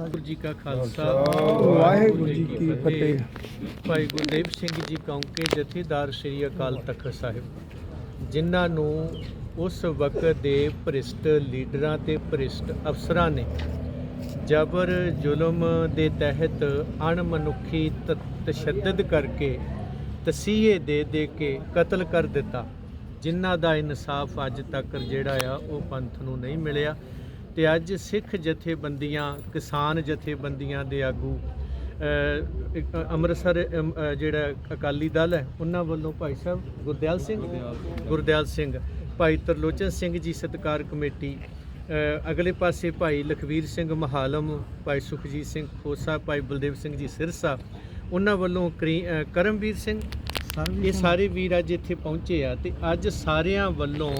ਵਾਹਿਗੁਰੂ ਜੀ ਕਾ ਖਾਲਸਾ ਵਾਹਿਗੁਰੂ ਜੀ ਕੀ ਫਤਿਹ। ਭਾਈ ਗੁਰਦੇਵ ਸਿੰਘ ਜੀ ਕੌਂਕੇ ਜਥੇਦਾਰ ਸ੍ਰੀ ਅਕਾਲ ਤਖਤ ਸਾਹਿਬ ਜਿਨ੍ਹਾਂ ਨੂੰ ਉਸ ਵਕਤ ਦੇ ਭ੍ਰਿਸ਼ਟ ਲੀਡਰਾਂ ਤੇ ਭ੍ਰਿਸ਼ਟ ਅਫਸਰਾਂ ਨੇ ਜਬਰ ਜ਼ੁਲਮ ਦੇ ਤਹਿਤ ਅਣਮਨੁੱਖੀ ਤਸ਼ੱਦਦ ਕਰਕੇ ਤਸੀਹੇ ਦੇ ਦੇ ਕੇ ਕਤਲ ਕਰ ਦਿੱਤਾ ਜਿਨ੍ਹਾਂ ਦਾ ਇਨਸਾਫ ਅੱਜ ਤੱਕ ਜਿਹੜਾ ਆ ਉਹ ਪੰਥ ਨੂੰ ਨਹੀਂ ਮਿਲਿਆ। ਤੇ ਅੱਜ ਸਿੱਖ ਜਥੇਬੰਦੀਆਂ ਕਿਸਾਨ ਜਥੇਬੰਦੀਆਂ ਦੇ ਆਗੂ ਅੰਮ੍ਰਿਤਸਰ ਜਿਹੜਾ ਅਕਾਲੀ ਦਲ ਹੈ ਉਹਨਾਂ ਵੱਲੋਂ ਭਾਈ ਸਾਹਿਬ ਗੁਰਦਿਆਲ ਸਿੰਘ ਗੁਰਦਿਆਲ ਸਿੰਘ। ਭਾਈ ਤਰਲੋਚਨ ਸਿੰਘ ਜੀ ਸਤਕਾਰ ਕਮੇਟੀ ਅਗਲੇ ਪਾਸੇ ਭਾਈ ਲਖਵੀਰ ਸਿੰਘ ਮਹਾਲਮ ਭਾਈ ਸੁਖਜੀਤ ਸਿੰਘ ਖੋਸਾ ਭਾਈ ਬਲਦੇਵ ਸਿੰਘ ਜੀ ਸਿਰਸਾ ਉਹਨਾਂ ਵੱਲੋਂ ਕਰਮਵੀਰ ਸਿੰਘ ਇਹ ਸਾਰੇ ਵੀਰ ਅੱਜ ਇੱਥੇ ਪਹੁੰਚੇ ਆ ਤੇ ਅੱਜ ਸਾਰਿਆਂ ਵੱਲੋਂ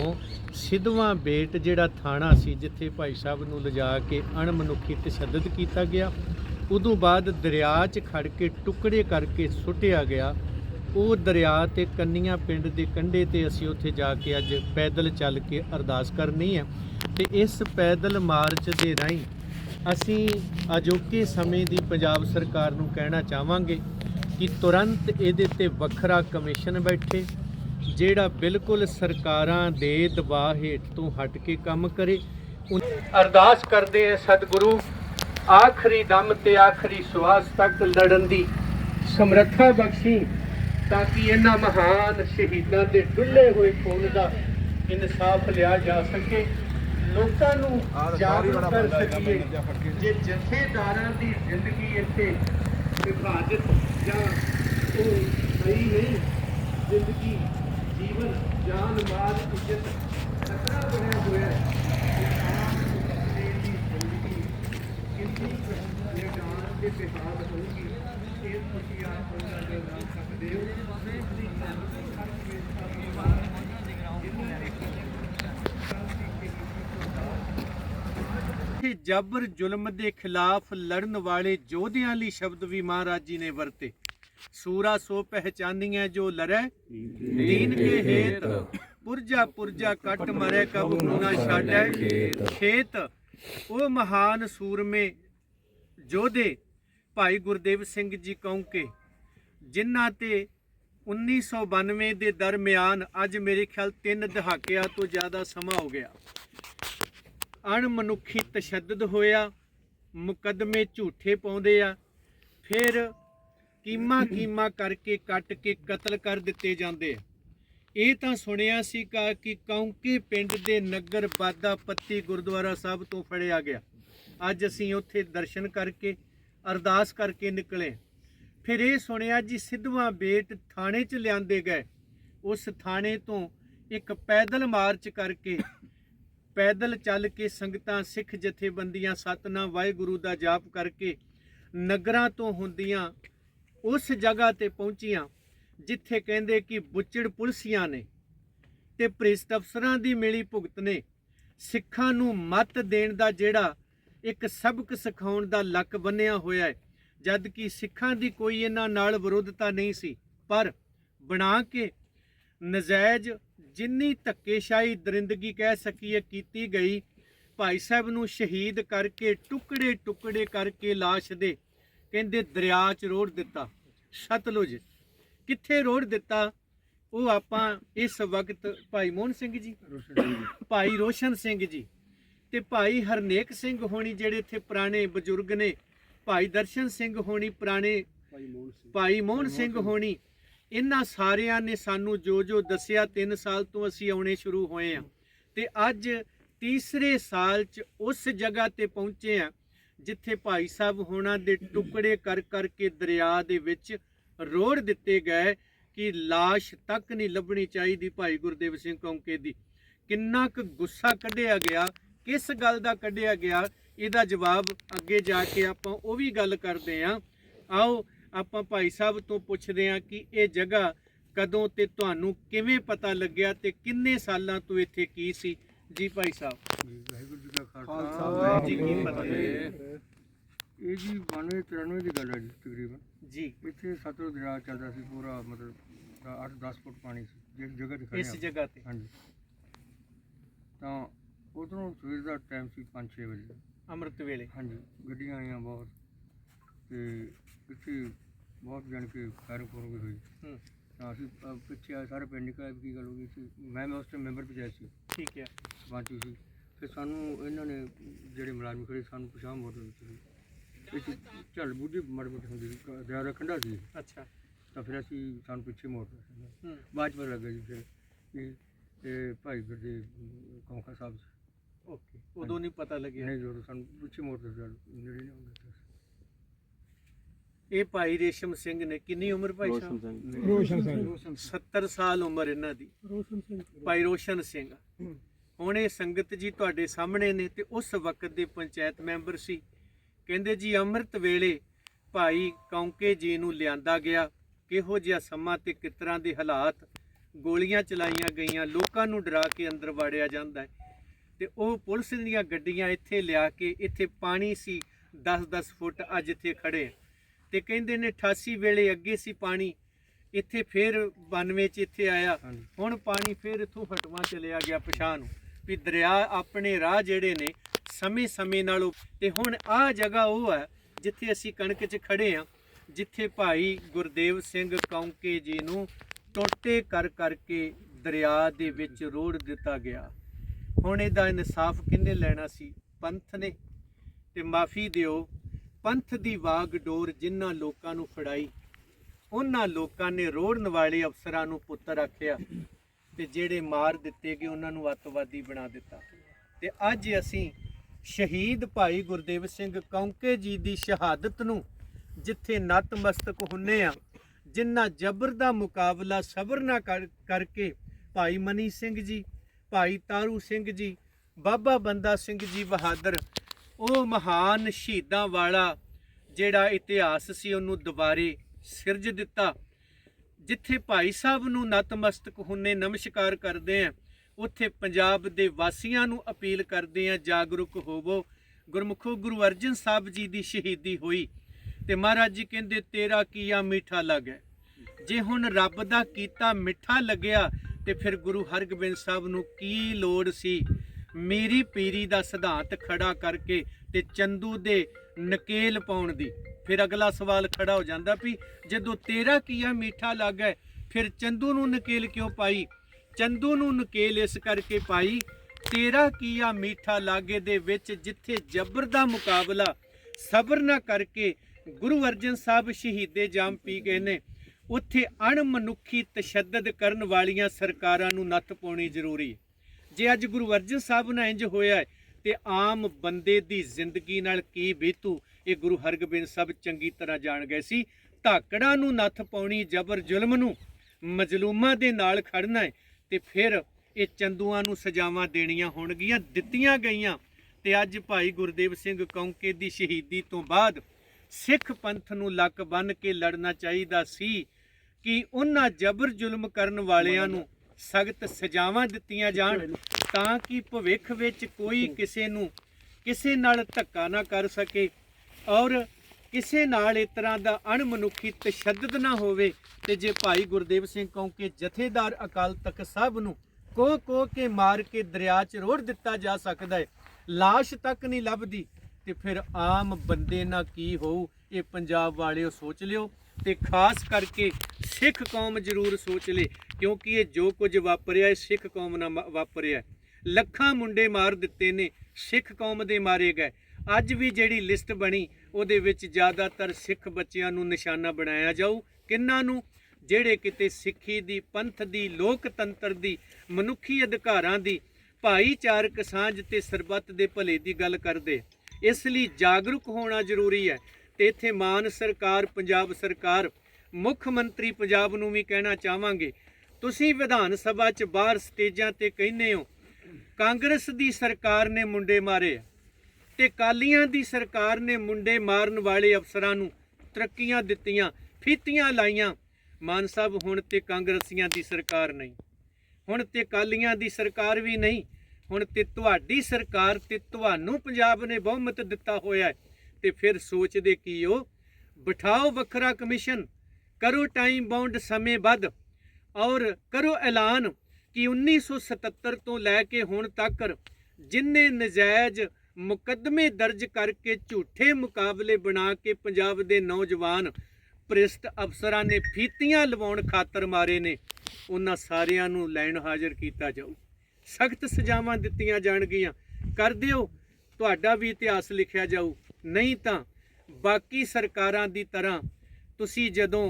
ਸਿੱਧਵਾਂ ਬੇਟ ਜਿਹੜਾ ਥਾਣਾ ਸੀ ਜਿੱਥੇ ਭਾਈ ਸਾਹਿਬ ਨੂੰ ਲਿਜਾ ਕੇ ਅਣਮਨੁੱਖੀ ਤਸ਼ੱਦਦ ਕੀਤਾ ਗਿਆ ਉਦੋਂ ਬਾਅਦ ਦਰਿਆ 'ਚ ਖੜ ਕੇ ਟੁਕੜੇ ਕਰਕੇ ਸੁੱਟਿਆ ਗਿਆ। ਉਹ ਦਰਿਆ ਤੇ ਕੰਨੀਆਂ ਪਿੰਡ ਦੇ ਕੰਢੇ ਤੇ ਅਸੀਂ ਉੱਥੇ ਜਾ ਕੇ ਅੱਜ ਪੈਦਲ ਚੱਲ ਕੇ ਅਰਦਾਸ ਕਰਨੀ ਹੈ ਤੇ ਇਸ ਪੈਦਲ ਮਾਰਚ ਦੇ ਰਾਹੀਂ ਅਸੀਂ ਅਜੋਕੇ ਸਮੇਂ ਦੀ ਪੰਜਾਬ ਸਰਕਾਰ ਨੂੰ ਕਹਿਣਾ ਚਾਹਾਂਗੇ ਕਿ ਤੁਰੰਤ ਇਹਦੇ ਤੇ ਵੱਖਰਾ ਕਮਿਸ਼ਨ ਬੈਠੇ ਜਿਹੜਾ ਬਿਲਕੁਲ ਸਰਕਾਰਾਂ ਦੇ ਦਬਾਅ ਹੇਠ ਤੋਂ ਹਟ ਕੇ ਕੰਮ ਕਰੇ। ਅਰਦਾਸ ਕਰਦੇ ਆ ਸਤਿਗੁਰੂ ਆਖਰੀ ਦਮ ਤੇ ਆਖਰੀ ਸਵਾਸ ਤੱਕ ਲੜਨ ਦੀ ਸਮਰੱਥਾ ਬਖਸ਼ੀ ਤਾਂ ਕਿ ਇਹਨਾਂ ਮਹਾਨ ਸ਼ਹੀਦਾਂ ਦੇ ਡੁੱਲੇ ਹੋਏ ਖੂਨ ਦਾ ਇਨਸਾਫ ਲਿਆ ਜਾ ਸਕੇ। ਲੋਕਾਂ ਨੂੰ ਜਾਗਰੂਕ ਕਰ ਸਕੀਏ ਜੇ ਜਥੇਦਾਰਾਂ ਦੀ ਜ਼ਿੰਦਗੀ ਇੱਥੇ ਵਿਭਾਜਿਤ ਜਾਂ ਉਹ ਸਹੀ ਨਹੀਂ, ਜ਼ਿੰਦਗੀ, ਜੀਵਨ, ਜਾਨ, ਮਾਲ, ਇੱਜ਼ਤ, ਖਤਰਾ ਬਣਿਆ ਹੋਇਆ ਹੈ ਤੇ ਆਮ ਦੇਸ਼ ਦੀ ਜ਼ਿੰਦਗੀ ਕਿੰਨੀ ਕੁ ਨਿਗਾਨ ਦੇ ਬਿਹਾਰ ਹੋਊਗੀ ਇਹ ਤੁਸੀਂ ਆਪ ਉਹਨਾਂ ਦੇ ਨਾਲ ਸਕਦੇ ਹੋ। ਜਬਰ ਜ਼ੁਲਮ ਦੇ ਖਿਲਾਫ ਲੜਨ ਵਾਲੇ ਯੋਧਿਆਂ ਲਈ ਸ਼ਬਦ ਵੀ ਮਹਾਰਾਜ ਜੀ ਨੇ ਵਰਤੇ। ਸੂਰਾ ਸੋ ਪਹਿਚਾਨੀਆਂ ਜੋ ਲੜੈ ਦੀਨ ਕੇ ਹੇਤ। ਪੁਰਜਾ ਪੁਰਜਾ ਕੱਟ ਮਰੇ, ਕਬ ਨੂੰ ਨਾ ਛਾੜੈ ਖੇਤ ਉਹ ਮਹਾਨ ਸੂਰਮੇ ਯੋਧੇ, ਭਾਈ ਗੁਰਦੇਵ ਸਿੰਘ ਜੀ ਕੌਂਕੇ, ਜਿਨ੍ਹਾਂ ਤੇ 1992 ਦੇ ਦਰਮਿਆਨ ਅੱਜ ਮੇਰੇ ਖਿਆਲ 3 ਦਹਾਕਿਆਂ ਤੋਂ ਜ਼ਿਆਦਾ ਸਮਾਂ ਹੋ ਗਿਆ। ਅਣਮਨੁੱਖੀ ਤਸ਼ੱਦਦ ਹੋਇਆ, ਮੁਕੱਦਮੇ ਝੂਠੇ ਪਾਉਂਦੇ ਆ, ਫਿਰ ਕੀਮਾ ਕੀਮਾ ਕਰਕੇ ਕੱਟ ਕੇ ਕਤਲ ਕਰ ਦਿੱਤੇ ਜਾਂਦੇ ਆ। ਇਹ ਤਾਂ ਸੁਣਿਆ ਸੀ ਕਿ ਕੌਂਕੇ ਪਿੰਡ ਦੇ ਨਗਰ ਬਾਦਾ ਪੱਤੀ ਗੁਰਦੁਆਰਾ ਸਾਹਿਬ ਤੋਂ ਫੜਿਆ ਗਿਆ। ਅੱਜ ਅਸੀਂ ਉੱਥੇ ਦਰਸ਼ਨ ਕਰਕੇ, ਅਰਦਾਸ ਕਰਕੇ ਨਿਕਲੇ ਫਿਰ ਇਹ ਸੁਣਿਆ ਜੀ ਸਿੱਧਵਾਂ ਬੇਟ ਥਾਣੇ 'ਚ ਲਿਆਂਦੇ ਗਏ। ਉਸ ਥਾਣੇ ਤੋਂ ਇੱਕ ਪੈਦਲ ਮਾਰਚ ਕਰਕੇ ਪੈਦਲ ਚੱਲ ਕੇ ਸੰਗਤਾਂ, ਸਿੱਖ ਜਥੇਬੰਦੀਆਂ, ਸਤਨਾਮ ਵਾਹਿਗੁਰੂ ਦਾ ਜਾਪ ਕਰਕੇ ਨਗਰਾਂ ਤੋਂ ਹੁੰਦੀਆਂ ਉਸ ਜਗ੍ਹਾ ਤੇ ਪਹੁੰਚੀਆਂ ਜਿੱਥੇ ਕਹਿੰਦੇ ਕਿ ਬੁੱਚੜ ਪੁਲਸੀਆਂ ਨੇ ਤੇ ਪ੍ਰਿਸ਼ਟ ਅਫਸਰਾਂ ਦੀ ਮਿਲੀ ਭੁਗਤ ਨੇ। ਸਿੱਖਾਂ ਨੂੰ ਮਤ ਦੇਣ ਦਾ ਜਿਹੜਾ ਇੱਕ ਸਬਕ ਸਿਖਾਉਣ ਦਾ ਲੱਕ ਬੰਨਿਆ ਹੋਇਆ ਹੈ ਜਦ ਕਿ ਸਿੱਖਾਂ ਦੀ ਕੋਈ ਇਹਨਾਂ ਨਾਲ ਵਿਰੋਧਤਾ ਨਹੀਂ ਸੀ। ਪਰ ਬਣਾ ਕੇ ਨਜਾਇਜ਼ ਜਿੰਨੀ ਧੱਕੇਸ਼ਾਹੀ ਦਰਿੰਦਗੀ ਕਹਿ ਸਕੀਏ ਕੀਤੀ ਗਈ ਭਾਈ ਸਾਹਿਬ ਨੂੰ ਸ਼ਹੀਦ ਕਰਕੇ ਟੁਕੜੇ ਟੁਕੜੇ ਕਰਕੇ ਲਾਸ਼ ਦੇ ਕਹਿੰਦੇ ਦਰਿਆ 'ਚ ਰੋੜ ਦਿੱਤਾ। ਸਤਲੁਜ ਕਿੱਥੇ ਰੋੜ ਦਿੱਤਾ? ਉਹ ਆਪਾਂ ਇਸ ਵਕਤ ਭਾਈ ਮੋਹਨ ਸਿੰਘ ਜੀ ਭਾਈ ਰੋਸ਼ਨ ਸਿੰਘ ਜੀ ਤੇ ਭਾਈ ਹਰਨੇਕ ਸਿੰਘ ਹੋਣੀ ਜਿਹੜੇ ਇੱਥੇ ਪੁਰਾਣੇ ਬਜ਼ੁਰਗ ਨੇ ਭਾਈ ਦਰਸ਼ਨ ਸਿੰਘ ਹੋਣੀ ਪੁਰਾਣੇ ਭਾਈ ਮੋਹਨ ਸਿੰਘ। ਹੋਣੀ ਇਹਨਾਂ ਸਾਰਿਆਂ ਨੇ ਸਾਨੂੰ ਜੋ ਜੋ ਦੱਸਿਆ 3 ਸਾਲ ਤੋਂ ਅਸੀਂ ਆਉਣੇ ਸ਼ੁਰੂ ਹੋਏ ਆ ਤੇ ਅੱਜ ਤੀਸਰੇ ਸਾਲ 'ਚ ਉਸ ਜਗ੍ਹਾ ਤੇ ਪਹੁੰਚੇ ਆ ਜਿੱਥੇ ਭਾਈ ਸਾਹਿਬ ਹੋਣਾ ਦੇ ਟੁਕੜੇ ਕਰ ਕਰਕੇ ਦਰਿਆ ਦੇ ਵਿੱਚ ਰੋੜ ਦਿੱਤੇ ਗਏ ਕਿ লাশ ਤੱਕ ਨਹੀਂ ਲੱਭਣੀ ਚਾਹੀਦੀ ਭਾਈ ਗੁਰਦੇਵ ਸਿੰਘ ਕੌਂਕੇ ਦੀ। ਕਿੰਨਾ ਕੁ ਗੁੱਸਾ ਕੱਢਿਆ ਗਿਆ, ਕਿਸ ਗੱਲ ਦਾ ਕੱਢਿਆ ਗਿਆ, ਇਹਦਾ ਜਵਾਬ ਅੱਗੇ ਜਾ ਕੇ ਆਪਾਂ ਉਹ ਵੀ ਗੱਲ ਕਰਦੇ ਆਂ ਆਓ ਆਪਾਂ ਭਾਈ ਸਾਹਿਬ ਤੋਂ ਪੁੱਛਦੇ ਆਂ ਕਿ ਇਹ ਜਗ੍ਹਾ ਕਦੋਂ ਤੇ ਤੁਹਾਨੂੰ ਕਿਵੇਂ ਪਤਾ ਲੱਗਿਆ ਤੇ ਕਿੰਨੇ ਸਾਲਾਂ ਤੋਂ ਇੱਥੇ ਕੀ ਸੀ? ਜੀ ਭਾਈ ਸਾਹਿਬ। ਵਾਹਿਗੁਰੂ ਜੀ ਖਾਲਸਾ, ਜੀ ਕੀ ਫਤਿਹ। ਇਹ ਜੀ 92 93 ਦੀ ਗੱਲ ਹੈ ਜੀ ਤਕਰੀਬਨ। ਜੀ। ਇੱਥੇ ਸਤਲੁਜ ਦਰਿਆ ਚੱਲਦਾ ਸੀ ਪੂਰਾ ਮਤਲਬ 8-10 ਫੁੱਟ ਪਾਣੀ ਸੀ ਜਿਸ ਜਗ੍ਹਾ ਤੇ ਖੜੇ ਇਸ ਹਾਂ। ਜਗ੍ਹਾ ਤੇ। ਹਾਂਜੀ। ਤਾਂ ਉਧਰੋਂ ਸਵੇਰ ਦਾ ਟਾਈਮ ਸੀ 5-6 ਵਜੇ। ਅੰਮ੍ਰਿਤ ਵੇਲੇ। ਹਾਂਜੀ ਗੱਡੀਆਂ ਆਈਆਂ ਬਹੁਤ ਤੇ ਇੱਥੇ ਬਹੁਤ ਜਾਣ ਕੇ ਫੁਰਿੰਗ ਵੀ ਹੋਈ ਹੂੰ। ਤਾਂ ਅਸੀਂ ਅਹ, ਪਿੱਛੇ ਆਏ ਸਾਰੇ ਪਿੰਡ ਨਿਕਲੇ ਵੀ ਕੀ ਗੱਲ ਹੋ ਗਈ ਸੀ। ਮੈਂ ਮੈਂ ਉਸ ਟਾਈਮ ਮੈਂਬਰ ਪੰਚਾਇਤ ਸੀ। ਠੀਕ ਹੈ। ਸਰਪੰਚ ਸੀ। ਫਿਰ ਸਾਨੂੰ ਇਹਨਾਂ ਨੇ ਜਿਹੜੇ ਮੁਲਾਜ਼ਮ ਖੜੇ ਸਾਨੂੰ ਪਛਾਣ ਮੋੜ ਦਿੱਤੀ ਸੀ। 'ਚ ਝੜ ਬੁੱਢੀ ਮੜ ਮੜ ਹੁੰਦੀ ਸੀ ਕ- ਦਰਿਆ ਦਾ ਕੰਢਾ ਸੀ। ਅੱਛਾ। ਤਾਂ ਫਿਰ ਅਸੀਂ ਸਾਨੂੰ ਪਿੱਛੇ ਮੋੜਦੇ ਸੀ ਹੂੰ। ਬਾਅਦ ਚ ਪਤਾ ਲੱਗਾ ਜੀ ਫਿਰ ਕਿ ਇਹ ਭਾਈ ਗੁਰਦੇ ਕੌਂਕਾ ਸਾਹਿਬ ਸੀ। ਓਕੇ। ਉਦੋਂ ਨਹੀਂ ਪਤਾ ਲੱਗਿਆ। ਨਹੀਂ ਜਦੋਂ ਸਾਨੂੰ ਪਿੱਛੇ ਮੋੜਦੇ ਸੀ ਨੇੜੇ ਨਹੀਂ ਇਹ ਭਾਈ ਰੇਸ਼ਮ ਸਿੰਘ ਨੇ ਕਿੰਨੀ ਉਮਰ ਭਾਈ ਸਾਹਿਬ? ਰੋਸ਼ਨ ਸਿੰਘ। 70 ਸਾਲ ਉਮਰ ਇਹਨਾਂ ਦੀ। ਭਾਈ ਰੋਸ਼ਨ ਸਿੰਘ। ਹੁਣ ਇਹ ਸੰਗਤ ਜੀ ਤੁਹਾਡੇ ਸਾਹਮਣੇ ਨੇ ਤੇ ਉਸ ਵਕਤ ਦੇ ਪੰਚਾਇਤ ਮੈਂਬਰ ਸੀ। ਕਹਿੰਦੇ ਜੀ ਅੰਮ੍ਰਿਤ ਵੇਲੇ ਭਾਈ ਕੌਂਕੇ ਜੀ ਨੂੰ ਲਿਆਂਦਾ ਗਿਆ। ਕਿਹੋ ਜਿਹਾ ਸਮਾਂ ਤੇ ਕਿਸ ਤਰ੍ਹਾਂ ਦੇ ਹਾਲਾਤ ਗੋਲੀਆਂ ਚਲਾਈਆਂ ਗਈਆਂ ਲੋਕਾਂ ਨੂੰ ਡਰਾ ਕੇ ਅੰਦਰ ਵਾੜਿਆ ਜਾਂਦਾ ਹੈ। ਤੇ ਉਹ ਪੁਲਿਸ ਦੀਆਂ ਗੱਡੀਆਂ ਇੱਥੇ ਲਿਆ ਕੇ ਇੱਥੇ ਪਾਣੀ ਸੀ 10-10 ਫੁੱਟ ਅੱਜ ਇੱਥੇ ਖੜੇ। ਤੇ ਕਹਿੰਦੇ ਨੇ 88 ਵੇਲੇ ਅੱਗੇ ਸੀ ਪਾਣੀ ਇੱਥੇ ਫਿਰ 92 ਚ ਇੱਥੇ ਆਇਆ। ਹੁਣ ਪਾਣੀ ਫਿਰ ਇੱਥੋਂ ਹਟਵਾ ਚਲਿਆ ਗਿਆ ਪਛਾਣ ਨੂੰ ਵੀ ਦਰਿਆ ਆਪਣੇ ਰਾਹ ਜਿਹੜੇ ਨੇ ਸਮੇਂ ਸਮੇਂ ਨਾਲੋਂ ਤੇ ਹੁਣ ਆਹ ਜਗ੍ਹਾ ਉਹ ਹੈ ਜਿੱਥੇ ਅਸੀਂ ਕਣਕ 'ਚ ਖੜੇ ਆ ਜਿੱਥੇ ਭਾਈ ਗੁਰਦੇਵ ਸਿੰਘ ਕੌਂਕੇ ਜੀ ਨੂੰ ਟੋਟੇ ਕਰ ਕਰਕੇ ਦਰਿਆ ਦੇ ਵਿੱਚ ਰੋੜ ਦਿੱਤਾ ਗਿਆ। ਹੁਣ ਇਹਦਾ ਇਨਸਾਫ ਕਿੰਨੇ ਲੈਣਾ ਸੀ? ਪੰਥ ਨੇ। ਤੇ ਮਾਫੀ ਦਿਓ ਪੰਥ ਦੀ ਵਾਗ ਡੋਰ ਜਿਨ੍ਹਾਂ ਲੋਕਾਂ ਨੂੰ ਫੜਾਈ, ਉਹਨਾਂ ਲੋਕਾਂ ਨੇ ਰੋੜਨ ਵਾਲੇ ਅਫਸਰਾਂ ਨੂੰ ਪੁੱਤਰ ਆਖਿਆ ਤੇ ਜਿਹੜੇ ਮਾਰ ਦਿੱਤੇ ਗਏ, ਉਹਨਾਂ ਨੂੰ ਅੱਤਵਾਦੀ ਬਣਾ ਦਿੱਤਾ। ਤੇ ਅੱਜ ਅਸੀਂ ਸ਼ਹੀਦ ਭਾਈ ਗੁਰਦੇਵ ਸਿੰਘ ਕੌਂਕੇ ਜੀ ਦੀ ਸ਼ਹਾਦਤ ਨੂੰ ਜਿੱਥੇ ਨਤਮਸਤਕ ਹੁੰਨੇ ਆ, ਜਿਨ੍ਹਾਂ ਜਬਰ ਦਾ ਮੁਕਾਬਲਾ ਸਬਰ ਨਾਲ ਕਰਕੇ ਭਾਈ ਮਨੀ ਸਿੰਘ ਜੀ, ਭਾਈ ਤਾਰੂ ਸਿੰਘ ਜੀ, ਬਾਬਾ ਬੰਦਾ ਸਿੰਘ ਜੀ ਬਹਾਦਰ ਉਹ ਮਹਾਨ ਸ਼ਹੀਦਾਂ ਵਾਲਾ ਜਿਹੜਾ ਇਤਿਹਾਸ ਸੀ, ਉਹਨੂੰ ਦੁਬਾਰੇ ਸਿਰਜ ਦਿੱਤਾ। ਜਿੱਥੇ ਭਾਈ ਸਾਹਿਬ ਨੂੰ ਨਤਮਸਤਕ ਹੁੰਨੇ ਨਮਸਕਾਰ ਕਰਦੇ ਆ, ਉੱਥੇ ਪੰਜਾਬ ਦੇ ਵਾਸੀਆਂ ਨੂੰ ਅਪੀਲ ਕਰਦੇ ਆ, ਜਾਗਰੂਕ ਹੋਵੋ। ਗੁਰਮੁਖੋ, ਗੁਰੂ ਅਰਜਨ ਸਾਹਿਬ ਜੀ ਦੀ ਸ਼ਹੀਦੀ ਹੋਈ ਤੇ ਮਹਾਰਾਜ ਜੀ ਕਹਿੰਦੇ, ਤੇਰਾ ਕੀਆ ਮਿੱਠਾ ਲੱਗੈ? ਜੇ ਹੁਣ ਰੱਬ ਦਾ ਕੀਤਾ ਮਿੱਠਾ ਲੱਗਿਆ ਤੇ ਫਿਰ ਗੁਰੂ ਹਰਗੋਬਿੰਦ ਸਾਹਿਬ ਨੂੰ ਕੀ ਲੋੜ ਸੀ? ਮੇਰੀ ਪੀਰੀ ਦਾ ਸਿਧਾਂਤ ਖੜਾ ਕਰਕੇ ਤੇ ਚੰਦੂ ਦੇ ਨਕੇਲ ਪਾਉਣ ਦੀ। ਫਿਰ ਅਗਲਾ ਸਵਾਲ ਖੜਾ ਹੋ ਜਾਂਦਾ ਵੀ ਜਦੋਂ ਤੇਰਾ ਕੀਆ ਮਿੱਠਾ ਲੱਗਾ ਫਿਰ ਚੰਦੂ ਨੂੰ ਨਕੇਲ ਕਿਉਂ ਪਾਈ? ਚੰਦੂ ਨੂੰ ਨਕੇਲ ਇਸ ਕਰਕੇ ਪਾਈ, ਤੇਰਾ ਕੀਆ ਮਿੱਠਾ ਲਾਗੇ ਦੇ ਵਿੱਚ ਜਿੱਥੇ ਜਬਰ ਦਾ ਮੁਕਾਬਲਾ, ਸਬਰ ਨਾ ਕਰਕੇ ਗੁਰੂ ਅਰਜਨ ਸਾਹਿਬ ਸ਼ਹੀਦੇ ਜਾਮ ਪੀ ਗਏ ਨੇ। ਉੱਥੇ ਅਣਮਨੁੱਖੀ ਤਸ਼ੱਦਦ ਕਰਨ ਵਾਲੀਆਂ ਸਰਕਾਰਾਂ ਨੂੰ ਨੱਥ ਪਾਉਣੀ ਜ਼ਰੂਰੀ ਹੈ। ਜੇ ਅੱਜ ਗੁਰੂ ਅਰਜਨ ਸਾਹਿਬ ਨਾਲ ਇੰਜ ਹੋਇਆ ਹੈ, ਤੇ ਆਮ ਬੰਦੇ ਦੀ ਜ਼ਿੰਦਗੀ ਨਾਲ ਕੀ ਬੀਤੂ? ਇਹ ਗੁਰੂ ਹਰਗੋਬਿੰਦ ਸਾਹਿਬ ਚੰਗੀ ਤਰ੍ਹਾਂ ਜਾਣ ਗਏ ਸੀ। ਧਾਕੜਾਂ ਨੂੰ ਨੱਥ ਪਾਉਣੀ ਜ਼ਬਰ ਜ਼ੁਲਮ ਨੂੰ ਮਜ਼ਲੂਮਾਂ ਦੇ ਨਾਲ ਖੜਨਾ ਹੈ ਤੇ ਫਿਰ ਇਹ ਚੰਦੂਆਂ ਨੂੰ ਸਜ਼ਾਵਾਂ ਦੇਣੀਆਂ ਹੋਣਗੀਆਂ ਦਿੱਤੀਆਂ ਗਈਆਂ। ਤੇ ਅੱਜ ਭਾਈ ਗੁਰਦੇਵ ਸਿੰਘ ਕੌਂਕੇ ਦੀ ਸ਼ਹੀਦੀ ਤੋਂ ਬਾਅਦ ਸਿੱਖ ਪੰਥ ਨੂੰ ਲੱਕ ਬੰਨ ਕੇ ਲੜਨਾ ਚਾਹੀਦਾ ਸੀ ਕਿ ਉਹਨਾਂ ਜਬਰ ਜ਼ੁਲਮ ਕਰਨ ਵਾਲਿਆਂ ਨੂੰ ਸਖਤ ਸਜ਼ਾਵਾਂ ਦਿੱਤੀਆਂ ਜਾਣ ਤਾਂ ਕਿ ਭਵਿੱਖ ਵਿੱਚ ਕੋਈ ਕਿਸੇ ਨੂੰ ਕਿਸੇ ਨਾਲ ਧੱਕਾ ਨਾ ਕਰ ਸਕੇ ਔਰ ਕਿਸੇ ਨਾਲ ਇਸ ਤਰ੍ਹਾਂ ਦਾ ਅਣਮਨੁੱਖੀ ਤਸ਼ੱਦਦ ਨਾ ਹੋਵੇ। ਤੇ ਜੇ ਭਾਈ ਗੁਰਦੇਵ ਸਿੰਘ ਕੌਂਕੇ ਜਥੇਦਾਰ ਅਕਾਲ ਤਖਤ ਸਾਹਿਬ ਨੂੰ ਕੋ ਕੋ ਕੇ ਮਾਰ ਕੇ ਦਰਿਆ 'ਚ ਰੋੜ ਦਿੱਤਾ ਜਾ ਸਕਦਾ ਹੈ ਲਾਸ਼ ਤੱਕ ਨਹੀਂ ਲੱਭਦੀ ਤੇ ਫਿਰ ਆਮ ਬੰਦੇ ਨਾਲ ਕੀ ਹੋਊ ਇਹ ਪੰਜਾਬ ਵਾਲਿਓ ਸੋਚ ਲਿਓ। ਤੇ ਖਾਸ ਕਰਕੇ ਸਿੱਖ ਕੌਮ ਜ਼ਰੂਰ ਸੋਚ ਲੇ, ਕਿਉਂਕਿ ਇਹ ਜੋ ਕੁਝ ਵਾਪਰਿਆ, ਇਹ ਸਿੱਖ ਕੌਮ ਨਾਲ ਵਾਪਰਿਆ ਲੱਖਾਂ ਮੁੰਡੇ ਮਾਰ ਦਿੱਤੇ ਨੇ, ਸਿੱਖ ਕੌਮ ਦੇ ਮਾਰੇ ਗਏ। ਅੱਜ ਵੀ ਜਿਹੜੀ ਲਿਸਟ ਬਣੀ, ਉਹਦੇ ਵਿੱਚ ਜ਼ਿਆਦਾਤਰ ਸਿੱਖ ਬੱਚਿਆਂ ਨੂੰ ਨਿਸ਼ਾਨਾ ਬਣਾਇਆ ਜਾਊ। ਕਿੰਨਾਂ ਨੂੰ? ਜਿਹੜੇ ਕਿਤੇ ਸਿੱਖੀ ਦੀ, ਪੰਥ ਦੀ, ਲੋਕਤੰਤਰ ਦੀ, ਮਨੁੱਖੀ ਅਧਿਕਾਰਾਂ ਦੀ, ਭਾਈਚਾਰਕ ਸਾਂਝ ਤੇ ਸਰਬੱਤ ਦੇ ਭਲੇ ਦੀ ਗੱਲ ਕਰਦੇ। ਇਸ ਲਈ ਜਾਗਰੂਕ ਹੋਣਾ ਜ਼ਰੂਰੀ ਹੈ। ਤੇ ਇੱਥੇ ਮਾਨ ਸਰਕਾਰ, ਪੰਜਾਬ ਸਰਕਾਰ, ਮੁੱਖ ਮੰਤਰੀ ਪੰਜਾਬ ਨੂੰ ਵੀ ਕਹਿਣਾ ਚਾਹਾਂਗੇ। ਤੁਸੀਂ ਵਿਧਾਨ ਸਭਾ 'ਚ ਬਾਹਰ ਸਟੇਜਾਂ ਤੇ ਕਹਿੰਦੇ ਹੋ, ਕਾਂਗਰਸ ਦੀ ਸਰਕਾਰ ਨੇ ਮੁੰਡੇ ਮਾਰੇ ਆ ਤੇ ਕਾਲੀਆਂ ਦੀ ਸਰਕਾਰ ਨੇ ਮੁੰਡੇ ਮਾਰਨ ਵਾਲੇ ਅਫਸਰਾਂ ਨੂੰ ਤਰੱਕੀਆਂ ਦਿੱਤੀਆਂ, ਫੀਤੀਆਂ ਲਾਈਆਂ। ਮਾਨ ਸਾਹਿਬ, ਹੁਣ ਤੇ ਕਾਂਗਰਸੀਆਂ ਦੀ ਸਰਕਾਰ ਨਹੀਂ। ਹੁਣ ਤੇ ਕਾਲੀਆਂ ਦੀ ਸਰਕਾਰ ਵੀ ਨਹੀਂ। ਹੁਣ ਤੇ ਤੁਹਾਡੀ ਸਰਕਾਰ ਤੇ ਤੁਹਾਨੂੰ ਪੰਜਾਬ ਨੇ ਬਹੁਮਤ ਦਿੱਤਾ ਹੋਇਆ ਹੈ। ਤੇ ਫਿਰ ਸੋਚਦੇ ਕੀ ਹੋ? ਬਿਠਾਓ ਵੱਖਰਾ ਕਮਿਸ਼ਨ, ਕਰੋ ਟਾਈਮ ਬਾਉਂਡ ਸਮੇਂ ਬੱਧ ਔਰ ਕਰੋ ਐਲਾਨ ਕਿ 1977 ਤੋਂ ਲੈ ਕੇ ਹੁਣ ਤੱਕ ਜਿੰਨੇ ਨਜਾਇਜ਼ ਮੁਕੱਦਮੇ ਦਰਜ ਕਰਕੇ ਝੂਠੇ ਮੁਕਾਬਲੇ ਬਣਾ ਕੇ ਪੰਜਾਬ ਦੇ ਨੌਜਵਾਨ ਪ੍ਰਿਸ਼ਟ ਅਫਸਰਾਂ ਨੇ ਫੀਤੀਆਂ ਲਵਾਉਣ ਖਾਤਰ ਮਾਰੇ ਨੇ, ਉਹਨਾਂ ਸਾਰਿਆਂ ਨੂੰ ਲੈਣ ਹਾਜ਼ਰ ਕੀਤਾ ਜਾਊ। ਸਖਤ ਸਜ਼ਾਵਾਂ ਦਿੱਤੀਆਂ ਜਾਣਗੀਆਂ। ਕਰ ਦਿਓ, ਤੁਹਾਡਾ ਵੀ ਇਤਿਹਾਸ ਲਿਖਿਆ ਜਾਊ। ਨਹੀਂ ਤਾਂ ਬਾਕੀ ਸਰਕਾਰਾਂ ਦੀ ਤਰ੍ਹਾਂ ਤੁਸੀਂ ਜਦੋਂ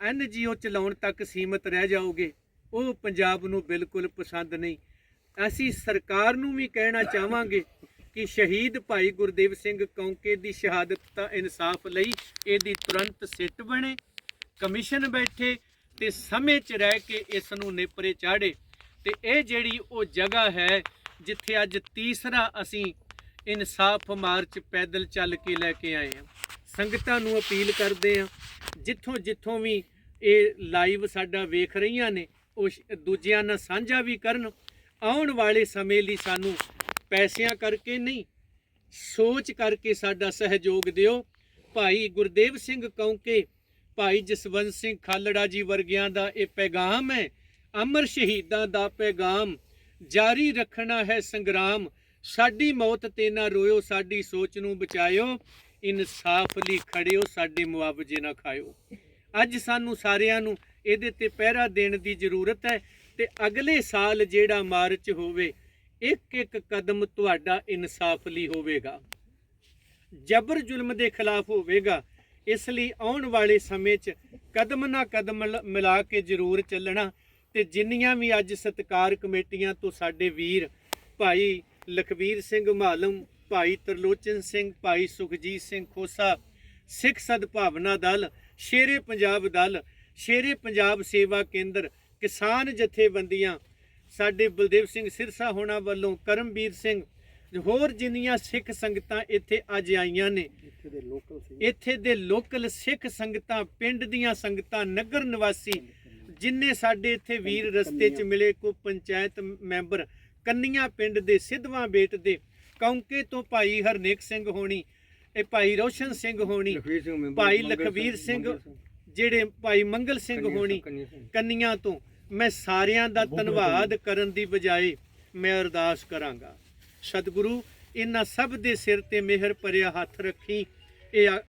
ਐਨਜੀਓ ਚਲਾਉਣ ਤੱਕ ਸੀਮਤ ਰਹਿ ਜਾਓਗੇ, ਉਹ ਪੰਜਾਬ ਨੂੰ ਬਿਲਕੁਲ ਪਸੰਦ ਨਹੀਂ। ਅਸੀਂ ਸਰਕਾਰ ਨੂੰ ਵੀ ਕਹਿਣਾ ਚਾਹਾਂਗੇ ਕਿ ਸ਼ਹੀਦ ਭਾਈ ਗੁਰਦੇਵ ਸਿੰਘ ਕੌਂਕੇ ਦੀ ਸ਼ਹਾਦਤ ਦਾ ਇਨਸਾਫ ਲਈ, ਇਹਦੀ ਤੁਰੰਤ ਸਿੱਟ ਬਣੇ, ਕਮਿਸ਼ਨ ਬੈਠੇ ਤੇ ਸਮੇਂ 'ਚ ਰਹਿ ਕੇ ਇਸ ਨੂੰ ਨੇਪਰੇ ਚਾੜੇ। ਤੇ ਇਹ ਜਿਹੜੀ ਉਹ ਜਗ੍ਹਾ ਹੈ, ਜਿੱਥੇ ਅੱਜ ਤੀਸਰਾ ਅਸੀਂ ਇਨਸਾਫ ਮਾਰਚ ਪੈਦਲ ਚੱਲ ਕੇ ਲੈ ਕੇ ਆਏ ਹਾਂ। ਸੰਗਤਾਂ ਨੂੰ ਅਪੀਲ ਕਰਦੇ ਹਾਂ, ਜਿੱਥੋਂ ਜਿੱਥੋਂ ਵੀ ਇਹ ਲਾਈਵ ਸਾਡਾ ਵੇਖ ਰਹੀਆਂ ਨੇ, ਉਹ ਦੂਜਿਆਂ ਨਾਲ ਸਾਂਝਾ ਵੀ ਕਰਨ। ਆਉਣ ਵਾਲੇ ਸਮੇਂ ਲਈ ਸਾਨੂੰ ਪੈਸਿਆਂ ਕਰਕੇ ਨਹੀਂ, ਸੋਚ ਕਰਕੇ ਸਾਡਾ ਸਹਿਯੋਗ ਦਿਓ। ਭਾਈ ਗੁਰਦੇਵ ਸਿੰਘ ਕੌਂਕੇ, ਭਾਈ ਜਸਵੰਤ ਸਿੰਘ ਖਾਲੜਾ ਜੀ ਵਰਗਿਆਂ ਦਾ ਇਹ ਪੈਗਾਮ ਹੈ। ਅਮਰ ਸ਼ਹੀਦਾਂ ਦਾ ਪੈਗਾਮ, ਜਾਰੀ ਰੱਖਣਾ ਹੈ ਸੰਗਰਾਮ। ਸਾਡੀ ਮੌਤ ਤੇ ਨਾ ਰੋਇਓ, ਸਾਡੀ ਸੋਚ ਨੂੰ ਬਚਾਇਓ, ਇਨਸਾਫ ਲਈ ਖੜਿਓ, ਸਾਡੇ ਮੁਆਵਜ਼ੇ ਨਾ ਖਾਇਓ। ਅੱਜ ਸਾਨੂੰ ਸਾਰਿਆਂ ਨੂੰ ਇਹਦੇ ਤੇ ਪਹਿਰਾ ਦੇਣ ਦੀ ਜ਼ਰੂਰਤ ਹੈ ਤੇ ਅਗਲੇ ਸਾਲ ਜਿਹੜਾ ਮਾਰਚ ਹੋਵੇ ਇੱਕ ਇੱਕ ਕਦਮ ਤੁਹਾਡਾ ਇਨਸਾਫ ਲਈ ਹੋਵੇਗਾ। ਜਬਰ ਜ਼ੁਲਮ ਦੇ ਖਿਲਾਫ ਹੋਵੇਗਾ, ਇਸ ਲਈ ਆਉਣ ਵਾਲੇ ਸਮੇਂ 'ਚ ਕਦਮ ਨਾ ਕਦਮ ਮਿਲਾ ਕੇ ਜ਼ਰੂਰ ਚੱਲਣਾ ਤੇ ਜਿੰਨੀਆਂ ਵੀ ਅੱਜ ਸਤਕਾਰ ਕਮੇਟੀਆਂ ਤੋਂ ਸਾਡੇ ਵੀਰ ਭਾਈ ਲਖਵੀਰ ਸਿੰਘ ਮਾਲਮ ਭਾਈ ਤਰਲੋਚਨ ਸਿੰਘ ਭਾਈ ਸੁਖਜੀਤ ਸਿੰਘ ਖੋਸਾ ਸਿੱਖ ਸਦਭਾਵਨਾ ਦਲ ਸ਼ੇਰੇ ਪੰਜਾਬ ਦਲ ਸ਼ੇਰੇ ਪੰਜਾਬ ਸੇਵਾ ਕੇਂਦਰ ਕਿਸਾਨ ਜਥੇਬੰਦੀਆਂ ਸਾਡੇ ਬਲਦੇਵ ਸਿੰਘ ਸਿਰਸਾ ਹੋਣਾ ਵੱਲੋਂ ਕਰਮਵੀਰ ਸਿੰਘ ਹੋਰ ਜਿੰਨੀਆਂ ਸਿੱਖ ਸੰਗਤਾਂ ਇੱਥੇ ਅੱਜ ਆਈਆਂ ਨੇ। ਇੱਥੇ ਦੇ ਲੋਕਲ ਸਿੱਖ ਸੰਗਤਾਂ ਪਿੰਡ ਦੀਆਂ ਸੰਗਤਾਂ ਨਗਰ ਨਿਵਾਸੀ ਜਿੰਨੇ ਸਾਡੇ ਇੱਥੇ ਵੀਰ ਰਸਤੇ 'ਚ ਮਿਲੇ ਕੋ ਪੰਚਾਇਤ ਮੈਂਬਰ ਕੰਨੀਆਂ ਪਿੰਡ ਦੇ ਸਿੱਧਵਾਂ ਬੇਟ ਦੇ ਕੌਂਕੇ ਤੋਂ ਭਾਈ ਹਰਨੇਕ ਸਿੰਘ ਹੋਣੀ ਇਹ ਭਾਈ ਰੋਸ਼ਨ ਸਿੰਘ ਹੋਣੀ ਭਾਈ ਲਖਵੀਰ ਸਿੰਘ ਜਿਹੜੇ ਭਾਈ ਮੰਗਲ ਸਿੰਘ ਹੋਣੀ ਕੰਨੀਆ ਤੋਂ ਮੈਂ ਸਾਰਿਆਂ ਦਾ ਧੰਨਵਾਦ ਕਰਨ ਦੀ ਬਜਾਏ ਮੈਂ ਅਰਦਾਸ ਕਰਾਂਗਾ। ਸਤਿਗੁਰੂ ਇਹਨਾਂ ਸਭ ਦੇ ਸਿਰ ਤੇ ਮਿਹਰ ਭਰਿਆ ਹੱਥ ਰੱਖੀ ਇਹ